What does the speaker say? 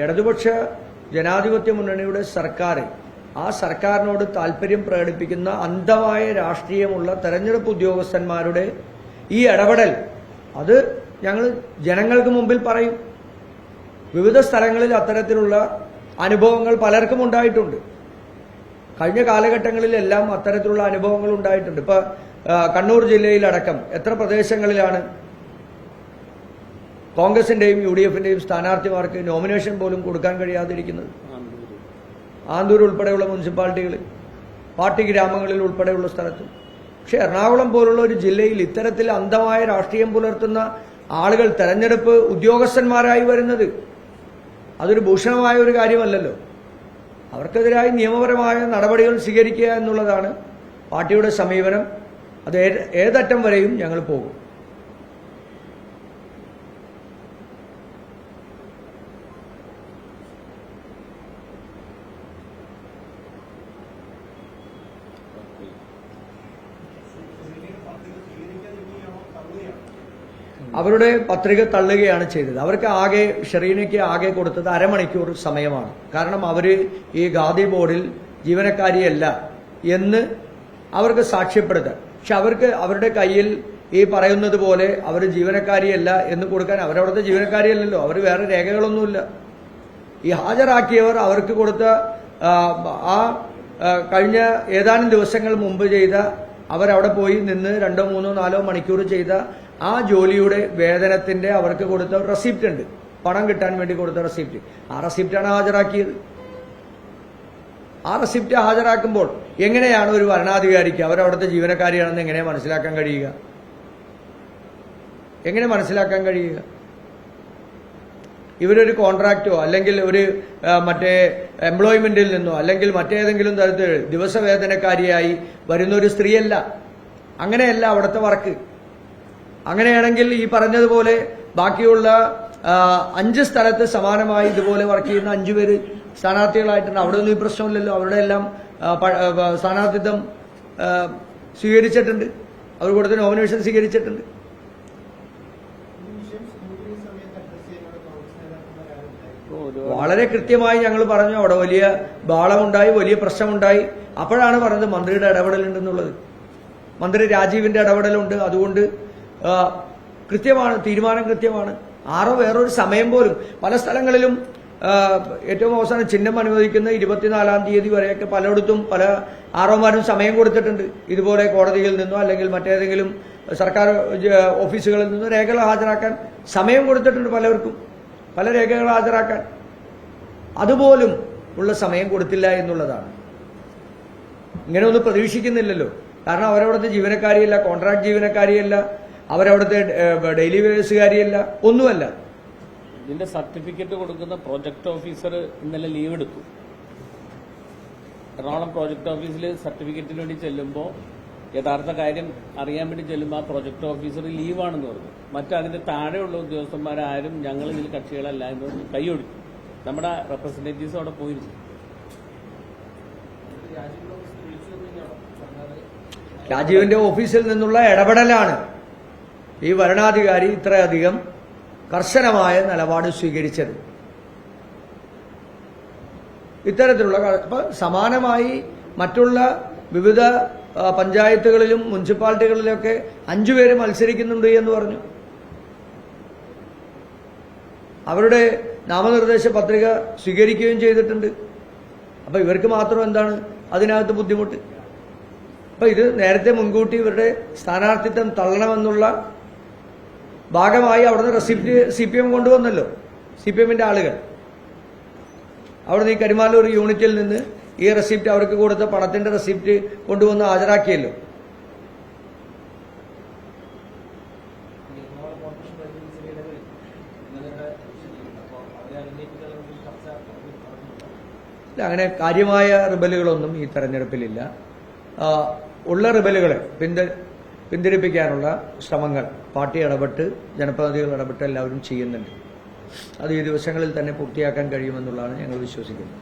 ഇടതുപക്ഷ ജനാധിപത്യ മുന്നണിയുടെ സർക്കാർ ആ സർക്കാരിനോട് താല്പര്യം പ്രകടിപ്പിക്കുന്ന അന്ധമായ രാഷ്ട്രീയമുള്ള തെരഞ്ഞെടുപ്പ് ഉദ്യോഗസ്ഥന്മാരുടെ ഈ ഇടപെടൽ അത് ഞങ്ങൾ ജനങ്ങൾക്ക് മുമ്പിൽ പറയും. വിവിധ സ്ഥലങ്ങളിൽ അത്തരത്തിലുള്ള അനുഭവങ്ങൾ പലർക്കും ഉണ്ടായിട്ടുണ്ട്. കഴിഞ്ഞ കാലഘട്ടങ്ങളിലെല്ലാം അത്തരത്തിലുള്ള അനുഭവങ്ങൾ ഉണ്ടായിട്ടുണ്ട്. ഇപ്പൊ കണ്ണൂർ ജില്ലയിലടക്കം എത്ര പ്രദേശങ്ങളിലാണ് കോൺഗ്രസിന്റെയും യു ഡി എഫിന്റെയും സ്ഥാനാർത്ഥിമാർക്ക് നോമിനേഷൻ പോലും കൊടുക്കാൻ കഴിയാതിരിക്കുന്നത്. ആന്തൂർ ഉൾപ്പെടെയുള്ള മുനിസിപ്പാലിറ്റികളിൽ പാർട്ടി ഗ്രാമങ്ങളിൽ ഉൾപ്പെടെയുള്ള സ്ഥലത്ത്. പക്ഷെ എറണാകുളം പോലുള്ള ഒരു ജില്ലയിൽ ഇത്തരത്തിൽ അന്ധമായ രാഷ്ട്രീയം പുലർത്തുന്ന ആളുകൾ തെരഞ്ഞെടുപ്പ് ഉദ്യോഗസ്ഥന്മാരായി വരുന്നത് അതൊരു ഭൂഷണമായ ഒരു കാര്യമല്ലല്ലോ. അവർക്കെതിരായി നിയമപരമായ നടപടികൾ സ്വീകരിക്കുക എന്നുള്ളതാണ് പാർട്ടിയുടെ സമീപനം. അത് ഏതറ്റം വരെയും ഞങ്ങൾ പോകും. അവരുടെ പത്രിക തള്ളുകയാണ് ചെയ്തത്. അവർക്ക് ആകെ ഷെറീനയ്ക്ക് ആകെ കൊടുത്തത് അരമണിക്കൂർ സമയമാണ്. കാരണം അവർ ഈ ഖാദി ബോർഡിൽ ജീവനക്കാരിയല്ല എന്ന് അവർക്ക് സാക്ഷ്യപ്പെടുത്താൻ. പക്ഷെ അവർക്ക് അവരുടെ കയ്യിൽ ഈ പറയുന്നത് പോലെ അവർ ജീവനക്കാരിയല്ല എന്ന് കൊടുക്കാൻ അവരവിടുത്തെ ജീവനക്കാരിയല്ലല്ലോ. അവർ വേറെ രേഖകളൊന്നുമില്ല. ഈ ഹാജരാക്കിയവർ അവർക്ക് കൊടുത്ത ആ, കഴിഞ്ഞ ഏതാനും ദിവസങ്ങൾ മുമ്പ് ചെയ്ത അവരവിടെ പോയി നിന്ന് രണ്ടോ മൂന്നോ നാലോ മണിക്കൂർ ചെയ്ത ആ ജോലിയുടെ വേതനത്തിന്റെ അവർക്ക് കൊടുത്ത റെസിപ്റ്റ് ഉണ്ട്. പണം കിട്ടാൻ വേണ്ടി കൊടുത്ത റെസിപ്റ്റ് ആ റെസിപ്റ്റാണ് ഹാജരാക്കിയത്. ആ റെസിപ്റ്റ് ഹാജരാക്കുമ്പോൾ എങ്ങനെയാണ് ഒരു ഭരണാധികാരിക്ക് അവരവിടുത്തെ ജീവനക്കാരിയാണെന്ന് എങ്ങനെ മനസ്സിലാക്കാൻ കഴിയുക? എങ്ങനെ മനസ്സിലാക്കാൻ കഴിയുക? ഇവരൊരു കോൺട്രാക്റ്റോ അല്ലെങ്കിൽ ഒരു മറ്റേ എംപ്ലോയ്മെന്റിൽ നിന്നോ അല്ലെങ്കിൽ മറ്റേതെങ്കിലും തരത്തിൽ ദിവസവേതനക്കാരിയായി വരുന്ന ഒരു സ്ത്രീയല്ല. അങ്ങനെയല്ല അവിടുത്തെ വർക്ക് അങ്ങനെയാണെങ്കിൽ ഈ പറഞ്ഞതുപോലെ ബാക്കിയുള്ള അഞ്ച് സ്ഥലത്ത് സമാനമായി ഇതുപോലെ വർക്ക് ചെയ്യുന്ന അഞ്ചു പേര് സ്ഥാനാർത്ഥികളായിട്ടുണ്ട്. അവിടെ ഒന്നും ഈ പ്രശ്നമില്ലല്ലോ. അവരുടെ എല്ലാം സ്ഥാനാർത്ഥിത്വം സ്വീകരിച്ചിട്ടുണ്ട്. അവർ കൊടുത്ത നോമിനേഷൻ സ്വീകരിച്ചിട്ടുണ്ട്. വളരെ കൃത്യമായി ഞങ്ങൾ പറഞ്ഞു. അവിടെ വലിയ ബാളമുണ്ടായി വലിയ പ്രശ്നമുണ്ടായി. അപ്പോഴാണ് പറഞ്ഞത് മന്ത്രിയുടെ ഇടപെടലുണ്ടെന്നുള്ളത്. മന്ത്രി രാജീവിന്റെ ഇടപെടലുണ്ട്. അതുകൊണ്ട് കൃത്യമാണ് തീരുമാനം കൃത്യമാണ്. ആറോ വേറൊരു സമയം പോലും. പല സ്ഥലങ്ങളിലും ഏറ്റവും അവസാനം ചിഹ്നം അനുവദിക്കുന്ന ഇരുപത്തിനാലാം തീയതി വരെയൊക്കെ പലയിടത്തും പല ആറോമാരും സമയം കൊടുത്തിട്ടുണ്ട്. ഇതുപോലെ കോടതിയിൽ നിന്നോ അല്ലെങ്കിൽ മറ്റേതെങ്കിലും സർക്കാർ ഓഫീസുകളിൽ നിന്നോ രേഖകൾ ഹാജരാക്കാൻ സമയം കൊടുത്തിട്ടുണ്ട് പലർക്കും. പല രേഖകൾ ഹാജരാക്കാൻ. അതുപോലും ഉള്ള സമയം കൊടുത്തില്ല എന്നുള്ളതാണ്. ഇങ്ങനെ ഒന്നും പ്രതീക്ഷിക്കുന്നില്ലല്ലോ. കാരണം അവരവിടുത്തെ ജീവനക്കാരിയല്ല കോൺട്രാക്ട് ജീവനക്കാരിയല്ല. അവരവിടുത്തെ ഡെയിലി വേഴ്സുകാരിയല്ല ഒന്നുമല്ല. ഇതിന്റെ സർട്ടിഫിക്കറ്റ് കൊടുക്കുന്ന പ്രോജക്ട് ഓഫീസർ ഇന്നലെ ലീവ് എടുത്തു. എറണാകുളം പ്രോജക്ട് ഓഫീസിൽ സർട്ടിഫിക്കറ്റിന് വേണ്ടി ചെല്ലുമ്പോൾ യഥാർത്ഥ കാര്യം അറിയാൻ വേണ്ടി ചെല്ലുമ്പോൾ ആ പ്രോജക്ട് ഓഫീസർ ലീവാണെന്ന് പറഞ്ഞു. മറ്റതിന്റെ താഴെയുള്ള ഉദ്യോഗസ്ഥന്മാരാരും ഞങ്ങൾ ഇതിൽ കക്ഷികളല്ല എന്ന് പറഞ്ഞ് നമ്മുടെ റെപ്രസെന്റേറ്റീവ്സ് അവിടെ പോയിരുന്നു. രാജീവിന്റെ ഓഫീസിൽ നിന്നുള്ള ഇടപെടലാണ്. ഈ ഭരണാധികാരി ഇത്രയധികം കർശനമായ നിലപാട് സ്വീകരിച്ചത്. ഇത്തരത്തിലുള്ള ക- സമാനമായി മറ്റുള്ള വിവിധ പഞ്ചായത്തുകളിലും മുനിസിപ്പാലിറ്റികളിലൊക്കെ അഞ്ചുപേര് മത്സരിക്കുന്നുണ്ട് എന്ന് പറഞ്ഞു. അവരുടെ നാമനിർദ്ദേശ പത്രിക സ്വീകരിക്കുകയും ചെയ്തിട്ടുണ്ട്. അപ്പൊ ഇവർക്ക് മാത്രം എന്താണ് അതിനകത്ത് ബുദ്ധിമുട്ട്? അപ്പൊ ഇത് നേരത്തെ മുൻകൂട്ടി ഇവരുടെ സ്ഥാനാർത്ഥിത്വം തള്ളണമെന്നുള്ള ഭാഗമായി അവിടുന്ന് റെസിപ്റ്റ് സി പി എം കൊണ്ടുവന്നല്ലോ. സി പി എമ്മിന്റെ ആളുകൾ. അവിടുന്ന് ഈ കരിമാലൂർ യൂണിറ്റിൽ നിന്ന് ഈ റെസിപ്റ്റ് അവർക്ക് കൊടുത്ത പണത്തിന്റെ റെസിപ്റ്റ് കൊണ്ടുവന്ന് ഹാജരാക്കിയല്ലോ. അങ്ങനെ കാര്യമായ റിബലുകളൊന്നും ഈ തെരഞ്ഞെടുപ്പിലില്ല. ഉള്ള റിബലുകളെ പിന്ത പിന്തിരിപ്പിക്കാനുള്ള ശ്രമങ്ങൾ പാർട്ടി ഇടപെട്ട് ജനപ്രതിനിധികൾ ഇടപെട്ട് എല്ലാവരും ചെയ്യുന്നുണ്ട്. അത് ഈ ദിവസങ്ങളിൽ തന്നെ പൂർത്തിയാക്കാൻ കഴിയുമെന്നുള്ളതാണ് ഞങ്ങൾ വിശ്വസിക്കുന്നത്.